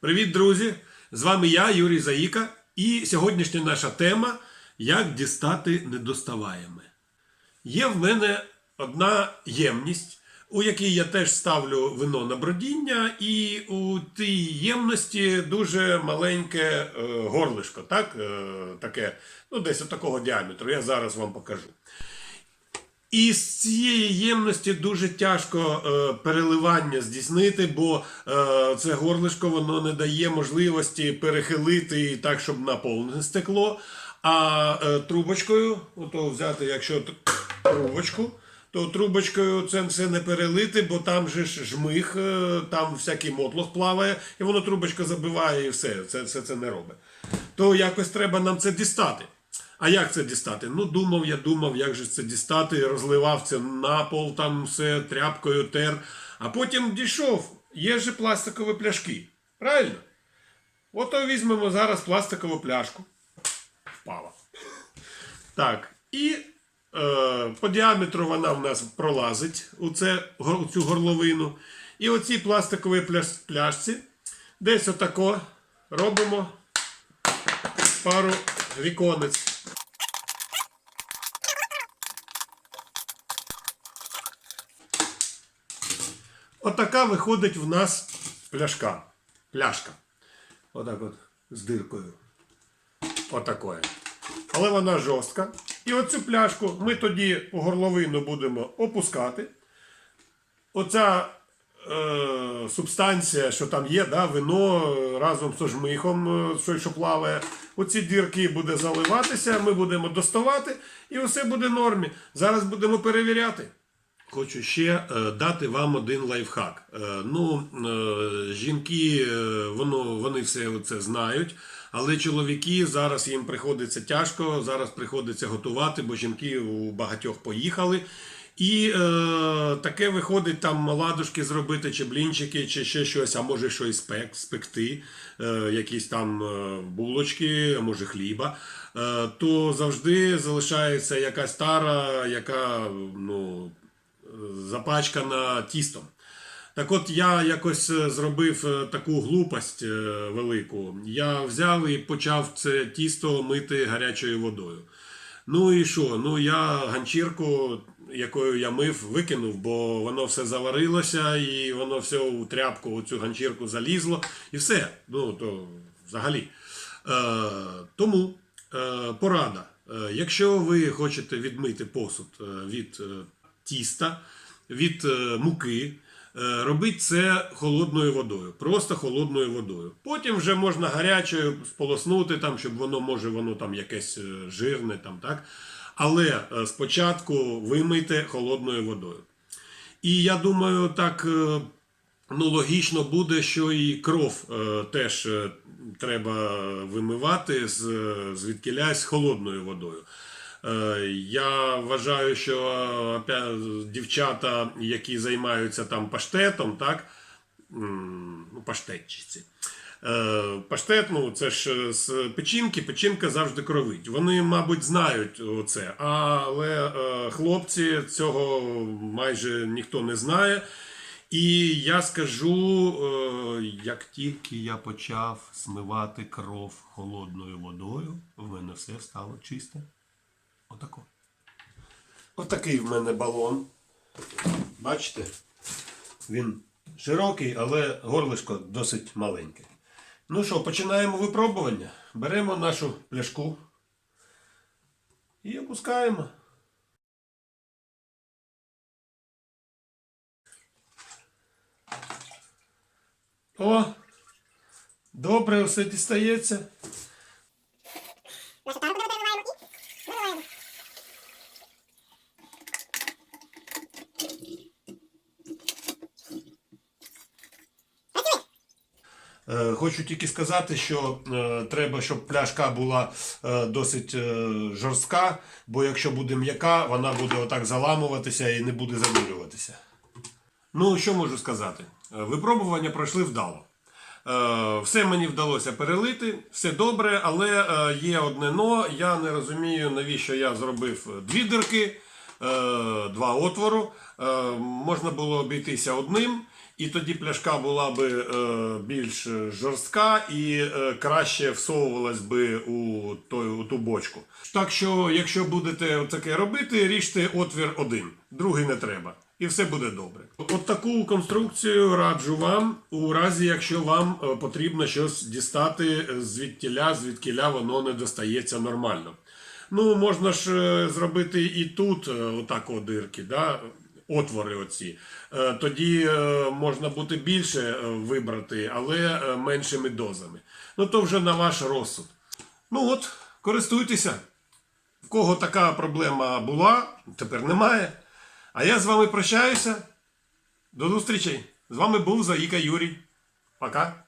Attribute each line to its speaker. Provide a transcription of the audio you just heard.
Speaker 1: Привіт, друзі! З вами я, Юрій Заїка, і сьогоднішня наша тема як дістати недоставаєме. Є в мене одна ємність, у якій я теж ставлю вино на бродіння, і у тій ємності дуже маленьке е, горлишко, так? Е, таке, ну, десь такого діаметру. Я зараз вам покажу. І з цієї ємності дуже тяжко е, переливання здійснити, бо е, це горлишко воно не дає можливості перехилити так, щоб наповнене стекло. А е, трубочкою, ото взяти, якщо трубочку, то трубочкою це все не перелити, бо там же ж жмих, е, там всякий мотлох плаває, і воно трубочка забиває і все. Це, це, це не робить. То якось треба нам це дістати. А як це дістати? Ну, думав, я думав, як же це дістати, розливав це на пол, там все тряпкою тер. А потім дійшов. Є же пластикові пляшки. Правильно? Ото візьмемо зараз пластикову пляшку. Впала. Так. І е, по діаметру вона в нас пролазить у, це, у цю горловину. І оці пластикові пляш, пляшці десь отако робимо пару віконець. Отака виходить в нас пляшка. Пляшка. Отак от з диркою. Отакою. Але вона жорстка. І оцю пляшку ми тоді у горловину будемо опускати. Оця е, субстанція, що там є, да, вино е, разом з жмихом, е, що, що плаває. Оці дірки буде заливатися, ми будемо доставати, і все буде в нормі. Зараз будемо перевіряти. Хочу ще е, дати вам один лайфхак. Е, ну, е, жінки, воно, вони все це знають, але чоловіки зараз їм приходиться тяжко, зараз приходиться готувати, бо жінки у багатьох поїхали. І е, таке виходить там ладушки зробити, чи блінчики, чи ще щось, а може щось спек, спекти, е, якісь там булочки, а може хліба. Е, то завжди залишається якась тара, яка ну, запачкана тістом. Так от я якось е, зробив е, таку глупость е, велику. Я взяв і почав це тісто мити гарячою водою. Ну і що? Ну я ганчірку, якою я мив, викинув, бо воно все заварилося, і воно все у тряпку, у цю ганчірку залізло, і все. Ну то взагалі. Е, тому е, порада. Якщо ви хочете відмити посуд від тіста, від е, муки, е, робіть це холодною водою, просто холодною водою. Потім вже можна гарячою сполоснути, там, щоб воно може воно там якесь е, жирне, там, так? але спочатку вимийте холодною водою. І я думаю, так ну, логічно буде, що і кров теж треба вимивати з, звідкілясь холодною водою. Е, Я вважаю, що дівчата, які займаються там паштетом, так, ну, паштетчиці. Е, Паштет, ну це ж е, з печінки, печінка завжди кровить. Вони, мабуть, знають це, але хлопці цього майже ніхто не знає. І я скажу, як тільки я почав смивати кров холодною водою, в мене все стало чисте. Отако. Отакий в мене балон. Бачите? Він широкий, але горлишко досить маленьке. Ну що, починаємо випробування. Беремо нашу пляшку і опускаємо. О! Добре, все дістається.
Speaker 2: Наша тару виливаємо і виливаємо. Працює.
Speaker 1: Е, Хочу тільки сказати, що е, треба, щоб пляшка була е, досить е, жорстка, бо якщо буде м'яка, вона буде отак заламуватися і не буде занурюватися. Ну, що можу сказати? Е, Випробування пройшли вдало. Е, Все мені вдалося перелити, все добре, але е, є одне но. Я не розумію, навіщо я зробив дві дирки. Два отвору. Е, можна було обійтися одним, і тоді пляшка була би е, більш жорстка і е, краще всовувалась би у, ту бочку. Так що, якщо будете таке робити, ріжте отвір один, другий не треба. І все буде добре. От таку конструкцію раджу вам у разі, якщо вам е, потрібно щось дістати звідтіля, звідкіля воно не достається нормально. Ну, можна ж е, зробити і тут е, отак о дирки, да? отвори оці. Е, Тоді можна буде більше вибрати, але меншими дозами. Ну то вже на ваш розсуд. Ну от, користуйтеся. В кого така проблема була, тепер немає. А я з вами прощаюся. До зустрічей. З вами був Заїка Юрій. Пока.